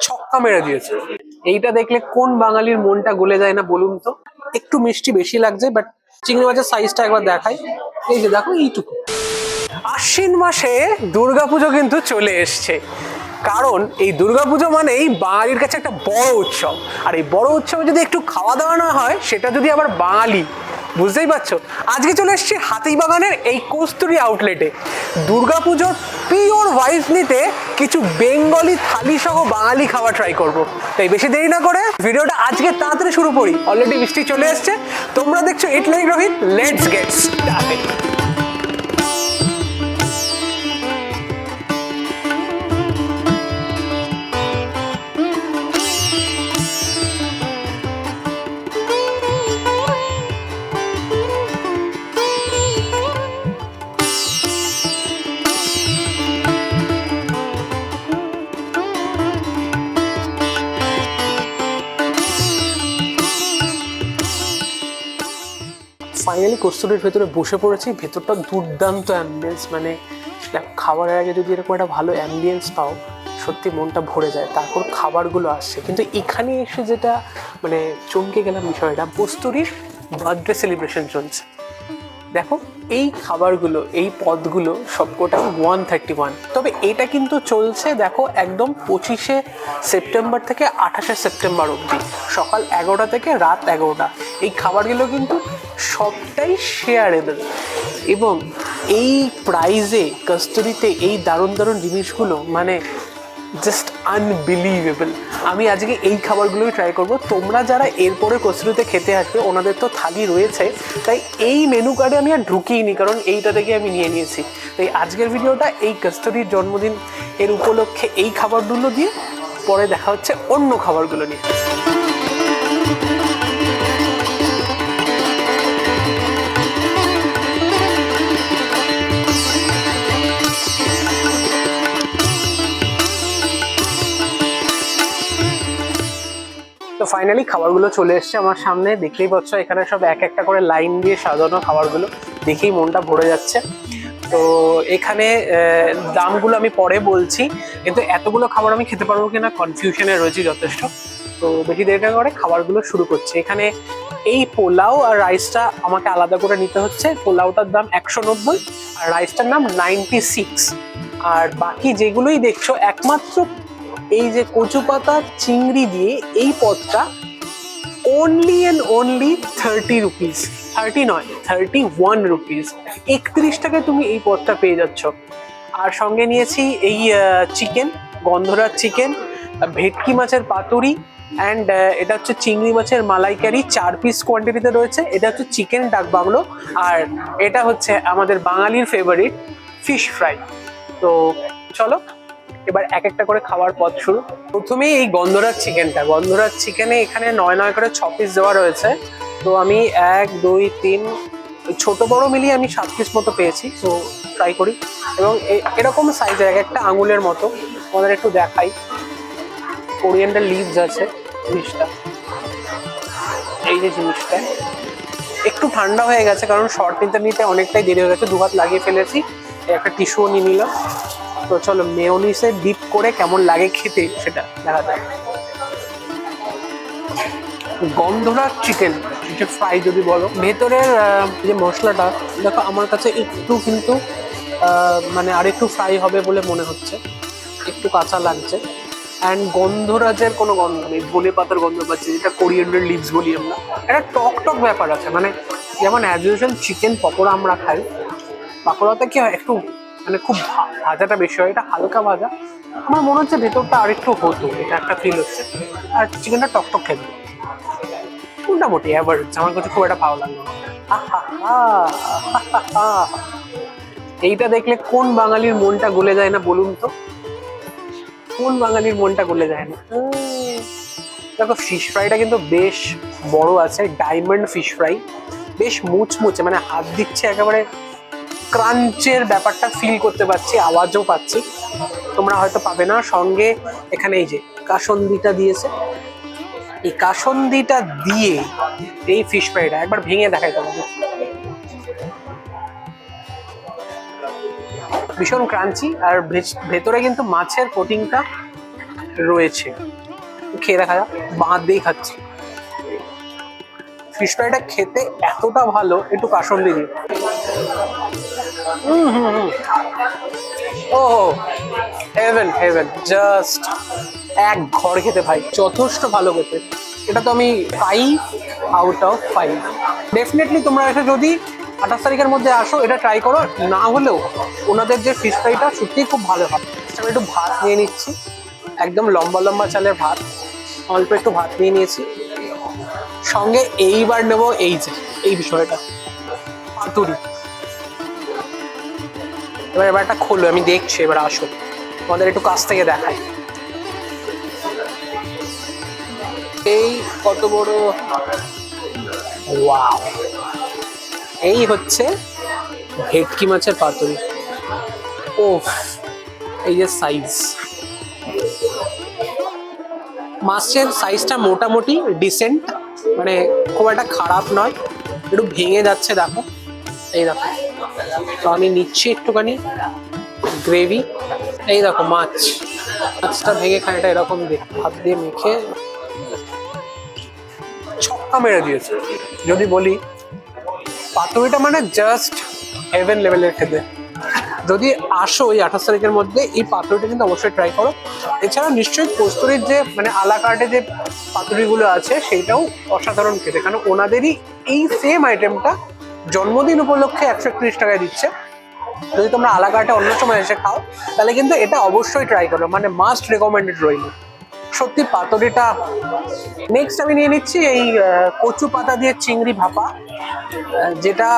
ছক্কা মেরে দিয়েছে। এইটা দেখলে কোন বাঙালির মনটা গলে যায় না বলুন তো? একটু মিষ্টি বেশি লাগছে বাট চিংড়ি মাছের সাইজটা একবার দেখাই। এই যে দেখো, এইটুকু। আশ্বিন মাসে দুর্গাপুজো কিন্তু চলে এসছে। কারণ এই দুর্গাপুজো মানেই বাঙালির কাছে একটা বড় উৎসব। আর এই বড় উৎসবে যদি একটু খাওয়া দাওয়া না হয়, সেটা যদি আবার বাঙালি বুঝতেই পারছ? আজকে চলে এসেছি হাতিবাগানের এই কস্তুরি আউটলেটে দুর্গাপুজোর পিওর ভাইস নিতে কিছু বেঙ্গলি থালি সহ বাঙালি খাবার ট্রাই করব। তাই বেশি দেরি না করে ভিডিওটা আজকে তাড়াতাড়ি শুরু করি। অলরেডি বৃষ্টি চলে এসছে। তোমরা দেখছ eat like Rohit let's get started finally কস্তুরির ভেতরে বসে পড়েছি। ভেতরটা দুর্দান্ত অ্যাম্বিয়েন্স মানে খাবারের আগে যদি এরকম একটা ভালো অ্যাম্বিয়েন্স পাও, সত্যি মনটা ভরে যায়। তারপর খাবারগুলো আসছে। কিন্তু এখানে এসে যেটা মানে চমকে গেলাম বিষয়টা কস্তুরির বার্থডে সেলিব্রেশন চলছে। দেখো, এই খাবারগুলো, এই পদগুলো সবকটা ওয়ান থার্টি ওয়ান তবে এটা কিন্তু চলছে, দেখো, একদম পঁচিশে সেপ্টেম্বর থেকে আঠাশে সেপ্টেম্বর অবধি। সকাল এগারোটা থেকে রাত এগারোটা। এই খাবারগুলো কিন্তু সবটাই শেয়ারেবল এবং এই প্রাইজে কস্তুরিতে এই দারুণ দারুণ জিনিসগুলো মানে জাস্ট আনবিলিভেবল আমি আজকে এই খাবারগুলোই ট্রাই করব। তোমরা যারা এরপরে কস্তুরিতে খেতে আসবে, ওনাদের তো থালি রয়েছে। তাই এই মেনু কার্ডে আমি আর ঢুকিয়ে কারণ এইটা থেকে আমি নিয়ে নিয়েছি। তাই আজকের ভিডিওটা এই কস্তুরির জন্মদিন এর উপলক্ষে এই খাবারগুলো দিয়ে, পরে দেখা হচ্ছে অন্য খাবারগুলো নিয়ে। তো ফাইনালি খাবারগুলো চলে এসছে আমার সামনে। দেখতেই পাচ্ছ, এখানে সব এক একটা করে লাইন দিয়ে সাজানো খাবারগুলো। দেখেই মনটা ভরে যাচ্ছে। তো এখানে দামগুলো আমি পরে বলছি, কিন্তু এতগুলো খাবার আমি খেতে পারব কিনা কনফিউশনে রয়েছি যথেষ্ট। তো বেশি দেরি না করে খাবারগুলো শুরু করছে। এখানে এই পোলাও আর রাইসটা আমাকে আলাদা করে নিতে হচ্ছে। পোলাওটার দাম একশো নব্বই, আর রাইসটার নাম নাইনটি সিক্স আর বাকি যেগুলোই দেখছ, একমাত্র এই যে কচু পাতার চিংড়ি দিয়ে এই পদটা only and only thirty rupees thirty নয় থার্টি ওয়ান রুপিস একত্রিশ টাকায় তুমি এই পদটা পেয়ে যাচ্ছ। আর সঙ্গে নিয়েছি এই চিকেন গন্ধরাজ চিকেন ভেটকি মাছের পাতুরি অ্যান্ড এটা হচ্ছে চিংড়ি মাছের মালাইকারি। চার পিস কোয়ান্টিটিতে রয়েছে। এটা হচ্ছে চিকেন ডাক বাংলো। আর এটা হচ্ছে আমাদের বাঙালির ফেভারিট ফিশ ফ্রাই তো চলো এবার এক একটা করে খাওয়ার পথ শুরু। প্রথমেই এই গন্ধরাজ চিকেনটা। গন্ধরাজ চিকেনে এখানে নয় নয় করে ছ পিস দেওয়া রয়েছে। তো আমি এক, দুই, তিন, ছোট, বড় মিলিয়ে আমি সাত পিস মতো পেয়েছি, তো ট্রাই করি। এবং এরকম সাইজের এক একটা আঙুলের মতো। আমাদের একটু দেখাই। কোরিয়ান্ডার লিভস আছে জিনিসটা। এই যে জিনিসটা। একটু ঠান্ডা হয়ে গেছে, কারণ শর্ট নিতে নিতে অনেকটাই দেরি হয়ে গেছে। দু হাত লাগিয়ে ফেলেছি। একটা টিস্যুও নিয়ে নিলাম। তো চলো মেয়নিসে ডিপ করে কেমন লাগে খেতে সেটা দেখা যায় গন্ধরাজ চিকেন ফ্রাই যদি বলো। ভেতরের যে মশলাটা, দেখো আমার কাছে একটু কিন্তু মানে আরেকটু ফ্রাই হবে বলে মনে হচ্ছে। একটু কাঁচা লাগছে। অ্যান্ড গন্ধরাজের কোনো গন্ধ নেই ধনে পাতার গন্ধ পাচ্ছি, যেটা কোরিয়ান্ডার লিভস বলি আমরা। একটা টক টক ব্যাপার আছে মানে যেমন অ্যাজ ইউজুয়াল চিকেন পকোড়া আমরা খাই, পাকোড়াতে কি হয়, একটু মানে খুব ভাজাটা বেশি হয়, এটা হালকা ভাজা। আমার মনে হচ্ছে ভেতরটা আরেকটু হতো এটা একটা ফিল হচ্ছে। আর চিকেনটা টকটক খেতে। মোটামুটি অ্যাভারেজ আমার কাছে খুব একটা ভালো লাগল। এইটা দেখলে কোন বাঙালির মনটা গলে যায় না বলুন তো? কোন বাঙালির মনটা গলে যায় না? দেখো ফিশ ফ্রাইটা কিন্তু বেশ বড় আছে ডায়মন্ড ফিশ ফ্রাই বেশ মুচমুচে মানে হাত দিচ্ছে একেবারে ক্রাঞ্চের ব্যাপারটা ফিল করতে পারছি, আওয়াজও পাচ্ছি। তোমরা হয়তো পাবে না, সঙ্গে এখানে এই যে কাসন্দিটা দিয়েছে। এই কাসন্দিটা দিয়ে এই ফিশ ফ্রাইটা একবার ভেঙে দেখাই তোমাকে ভীষণ ক্রাঞ্চি আর ভেতরে কিন্তু মাছের কোটিংটা রয়েছে। খেয়ে দেখা যাক বাঁধ দিয়েই খাচ্ছি ফিশ ফ্রাইটা খেতে এতটা ভালো, একটু কাসন্দি দিই। হুম হুম হুম ও হেভেন হেভেন জাস্ট এক ঘর খেতে ভাই, যথেষ্ট ভালো খেতে। এটা তো আমি five out of five definitely তোমরা এটা যদি আঠাশ তারিখের মধ্যে আসো, এটা ট্রাই করো না হলেও ওনাদের যে ফিশ ফ্রাইটা সত্যিই খুব ভালো হয়। আমি একটু ভাত নিয়ে নিচ্ছি, একদম লম্বা লম্বা চালের ভাত, অল্প একটু ভাত নিয়ে নিয়েছি। সঙ্গে এইবার নেব এই যে, এই বিষয়টা, পাতুরি। এবার এবার একটা খোলো, আমি দেখছি, এবার আসো। তোমাদের একটু কাছ থেকে দেখাই। এই কত বড় এই হচ্ছে ভেটকি মাছের পাতুরি। ও এই যে সাইজ মাছের সাইজটা মোটামুটি ডিসেন্ট মানে খুব একটা খারাপ নয়। একটু ভেঙে যাচ্ছে, দেখো। এই দেখো। তো আমি নিচ্ছি একটুখানি গ্রেভি এই দেখো মাছ। মাছটা ভেঙে খানিটা এরকম হাত দিয়ে মেখে ছক্কা মেরে দিয়েছে। যদি বলি, পাতুরিটা মানে জাস্ট হেভেন লেভেলের খেতে। যদি আসো ওই আঠাশ তারিখের মধ্যে, এই পাতুরিটা কিন্তু অবশ্যই ট্রাই করো। এছাড়া নিশ্চয়ই কস্তুরির যে মানে আলা কার্টে যে পাতুরিগুলো আছে, সেইটাও অসাধারণ খেতে। কারণ ওনাদেরই এই সেম আইটেমটা জন্মদিন উপলক্ষে একশো একত্রিশ টাকায় দিচ্ছে। যদি তোমরা আলা কার্টে অন্য সময় এসে খাও, তাহলে কিন্তু এটা অবশ্যই ট্রাই করো মানে মাস্ট রেকমেন্ডেড রইল। সত্যি পাতুরিটা। নেক্সট আমি নিয়ে নিচ্ছি এই কচু পাতা দিয়ে চিংড়ি ভাপা যেটা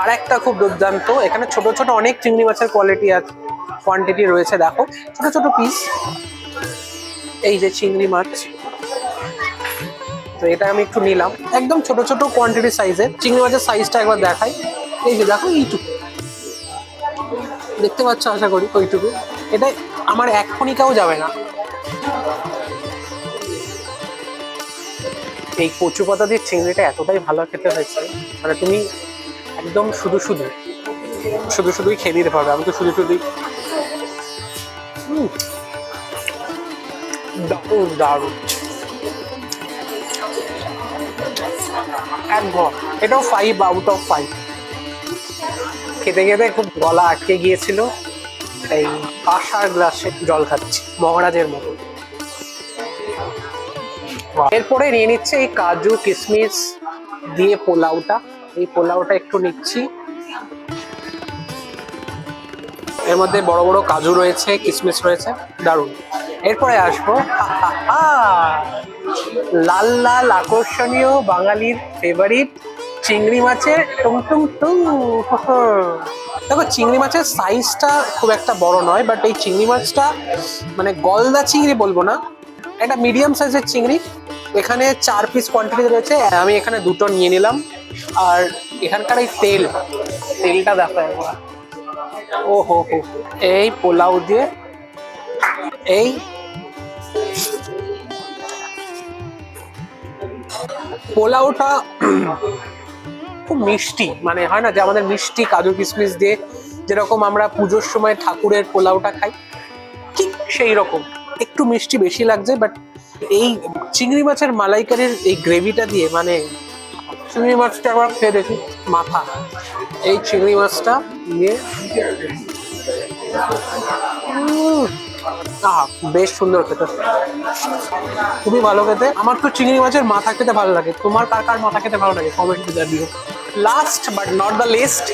আর একটা খুব দুর্দান্ত। এখানে ছোট ছোট অনেক চিংড়ি মাছের কোয়ালিটি আছে কোয়ান্টিটি রয়েছে, দেখো। ছোট ছোট পিস এই যে চিংড়ি মাছ। এটা আমি একটু নিলাম। একদম ছোট ছোট কোয়ান্টিটি সাইজের চিংড়ি মাছের সাইজটা একবার দেখাই। এই যে দেখো এইটুকু। দেখতে পাচ্ছ আশা করি ওইটুকু। এটা আমার এক যাবে না। এই কচু পাতা দিয়ে চিংড়িটা এতটাই ভালো খেতে হয়েছে মানে তুমি একদম শুধু শুধু শুধু শুধুই খেয়ে নিতে পারবে। আমি তো শুধু শুধুই দারুণ দারুণ। এক ঘর এটাও ফাইভ আউট অফ ফাইভ খেতে খেতে খুব গলা আটকে গিয়েছিল। এই কাঁসার গ্লাসে জল খাচ্ছি, মহারাজের মতো। এরপরে নিয়ে নিচ্ছে এই কাজু কিশমিশ দিয়ে পোলাওটা। এই পোলাওটা একটু নিচ্ছি। এর মধ্যে বড় বড় কাজু রয়েছে কিশমিশ রয়েছে। দারুণ। এরপরে আসব। লাল লাল আকর্ষণীয় বাঙালির ফেভারিট চিংড়ি মাছের টুং টুং টুং। দেখো, চিংড়ি মাছের সাইজটা খুব একটা বড় নয় বাট এই চিংড়ি মাছটা মানে গলদা চিংড়ি বলব না, একটা মিডিয়াম সাইজের চিংড়ি। এখানে চার পিস কোয়ান্টিটি রয়েছে, আমি এখানে দুটো নিয়ে নিলাম। আর এখানকার এই তেল, তেলটা দেখো একবার। ও হো হো এই পোলাও দিয়ে, এই পোলাওটা খুব মিষ্টি। মানে হয় না যে আমাদের মিষ্টি কাজু কিশমিশ দিয়ে যেরকম আমরা পুজোর সময় ঠাকুরের পোলাওটা খাই, ঠিক সেই রকম। একটু মিষ্টি বেশি লাগছে বাট এই চিংড়ি মাছের মালাইকারির এই গ্রেভিটা দিয়ে মানে চিংড়ি মাছটা একবার খেয়ে দেখি, মাথা। এই চিংড়ি মাছটা আহা বেশ সুন্দর খেতে। খুবই ভালো খেতে। আমার তো চিংড়ি মাছের মাথা খেতে ভালো লাগে। তোমার কার কার মাথা খেতে ভালো লাগে? কমেন্টে জানিও। Last but not the least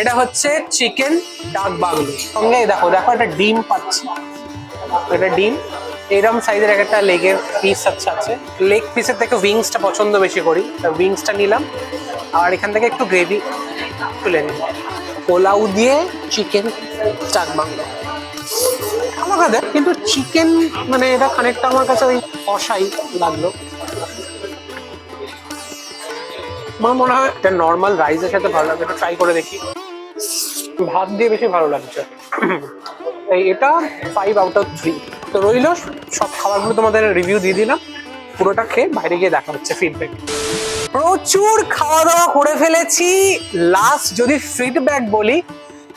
এটা হচ্ছে চিকেন ডাক বাংলো। সঙ্গে দেখো দেখো একটা ডিম পাচ্ছি। এটা ডিম। এরম সাইজের এক একটা লেগের পিস আছে। আছে লেগ পিসের থেকে উইংসটা পছন্দ বেশি করি। উইংসটা নিলাম। আর এখান থেকে একটু গ্রেভি তুলে নিলাম। পোলাও দিয়ে চিকেন চাক বাংলো। আমার কাছে কিন্তু চিকেন মানে এটা খানিকটা আমার কাছে ওই অসাই লাগল। আমার মনে হয় এটা নর্মাল রাইসের সাথে ভালো লাগবে, এটা ট্রাই করে দেখি। ভাত দিয়ে বেশি ভালো লাগছে। এই এটা ফাইভ আউট অফ থ্রি তো রইল, সব খাবারগুলো তোমাদের রিভিউ দিয়ে দিলাম। পুরোটা খেয়ে বাইরে গিয়ে দেখা হচ্ছে ফিডব্যাক প্রচুর খাওয়া দাওয়া করে ফেলেছি। লাস্ট যদি ফিডব্যাক বলি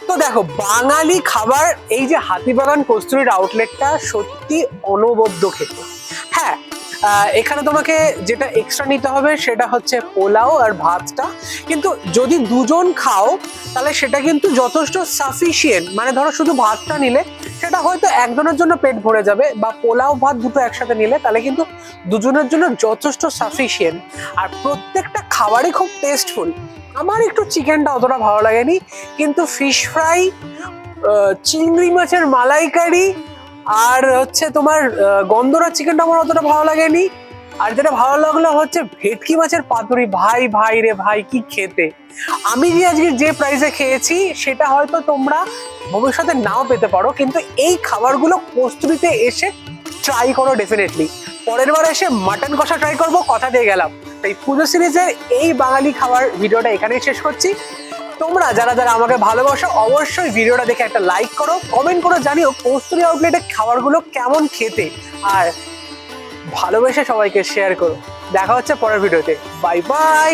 তো দেখো, বাঙালি খাবার, এই যে হাতিবাগান কস্তুরির আউটলেটটা সত্যি অনবদ্য খেতে। হ্যাঁ এখানে তোমাকে যেটা এক্সট্রা নিতে হবে সেটা হচ্ছে পোলাও আর ভাতটা। কিন্তু যদি দুজন খাও, তাহলে সেটা কিন্তু যথেষ্ট সাফিসিয়েন্ট মানে ধরো শুধু ভাতটা নিলে সেটা হয়তো একজনের জন্য পেট ভরে যাবে বা পোলাও, ভাত দুটো একসাথে নিলে তাহলে কিন্তু দুজনের জন্য যথেষ্ট সাফিসিয়েন্ট আর প্রত্যেকটা খাবারই খুব টেস্টফুল আমার একটু চিকেনটা অতটা ভালো লাগেনি, কিন্তু ফিশ ফ্রাই চিংড়ি মাছের মালাইকারি আর হচ্ছে তোমার গন্ধরা চিকেনটা আমার অতটা ভালো লাগেনি। আর যেটা ভালো লাগল হচ্ছে ভেটকি মাছের পাতুরি। ভাই ভাই রে ভাই, কি খেতে। আমি যে আজকে যে প্রাইসে খেয়েছি, সেটা হয়তো তোমরা ভবিষ্যতে নাও পেতে পারো, কিন্তু এই খাবারগুলো কস্তুরিতে এসে ট্রাই করো ডেফিনেটলি পরের বার এসে মাটন কষা ট্রাই করব, কথা দিয়ে গেলাম। তাই পুজো সিরিজের এই বাঙালি খাবার ভিডিওটা এখানেই শেষ করছি। তোমরা যারা যারা আমাকে ভালোবাসো, অবশ্যই ভিডিওটা দেখে একটা লাইক করো কমেন্ট করে জানিও কস্তুরি আউটলেটের খাবারগুলো কেমন খেতে। আর ভালোবেসে সবাইকে শেয়ার করো। দেখা হচ্ছে পরের ভিডিওতে বাই বাই